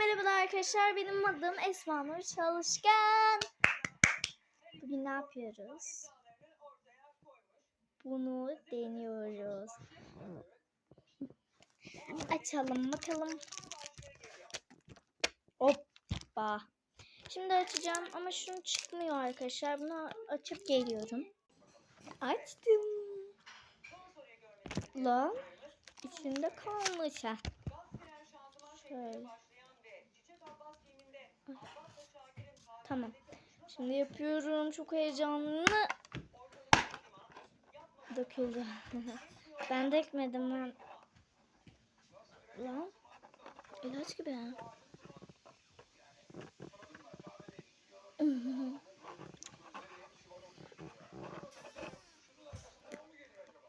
merhabalar arkadaşlar. Benim adım Esma Nur Çalışkan. Bugün ne yapıyoruz? Bunu deniyoruz. Açalım bakalım. Hoppa. Şimdi açacağım ama şunu çıkmıyor arkadaşlar. Bunu açıp geliyorum. Açtım. Lan içinde kalmış ha. Şöyle. Tamam. Şimdi yapıyorum. Çok heyecanlı. Döküldü. ben dökmedim ben. Lan. İlaç gibi ha.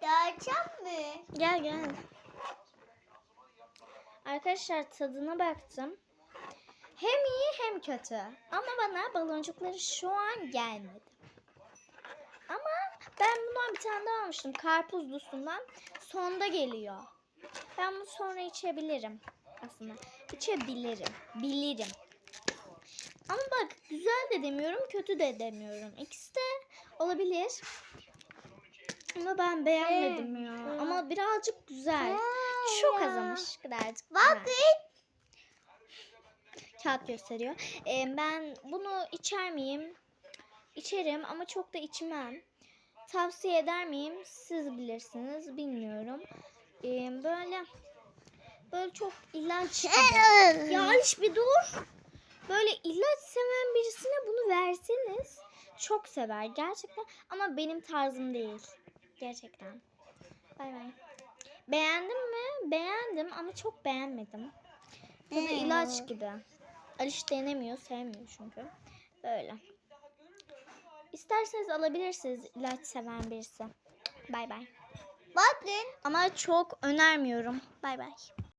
Gerçek mi? Gel gel. Arkadaşlar tadına baktım. Hem iyi hem kötü. Ama bana baloncukları şu an gelmedi. Ama ben bundan bir tane daha almıştım. Karpuzlusundan. Sonda geliyor. Ben bunu sonra içebilirim. Aslında. İçebilirim. Bilirim. Ama bak güzel de demiyorum, kötü de demiyorum. İkisi de olabilir. Ama ben beğenmedim ya. Ama birazcık güzel. Çok az ama şu kadarcık Bak güzel. Kağıt gösteriyor. Ee, ben bunu içer miyim? İçerim ama çok da içmem. Tavsiye eder miyim? Siz bilirsiniz. Bilmiyorum. Ee, böyle böyle çok ilaç. Ya Aliş bir dur. Böyle ilaç seven birisine bunu verseniz çok sever gerçekten ama benim tarzım değil. Gerçekten. Bay bay. Beğendin mi? Beğendim ama çok beğenmedim. Tadı Hmm. ilaç gibi. Aliş denemiyor, sevmiyor çünkü. Böyle. İsterseniz alabilirsiniz ilaç seven birisi. Bay bay. Bak lan. Ama çok önermiyorum. Bay bay.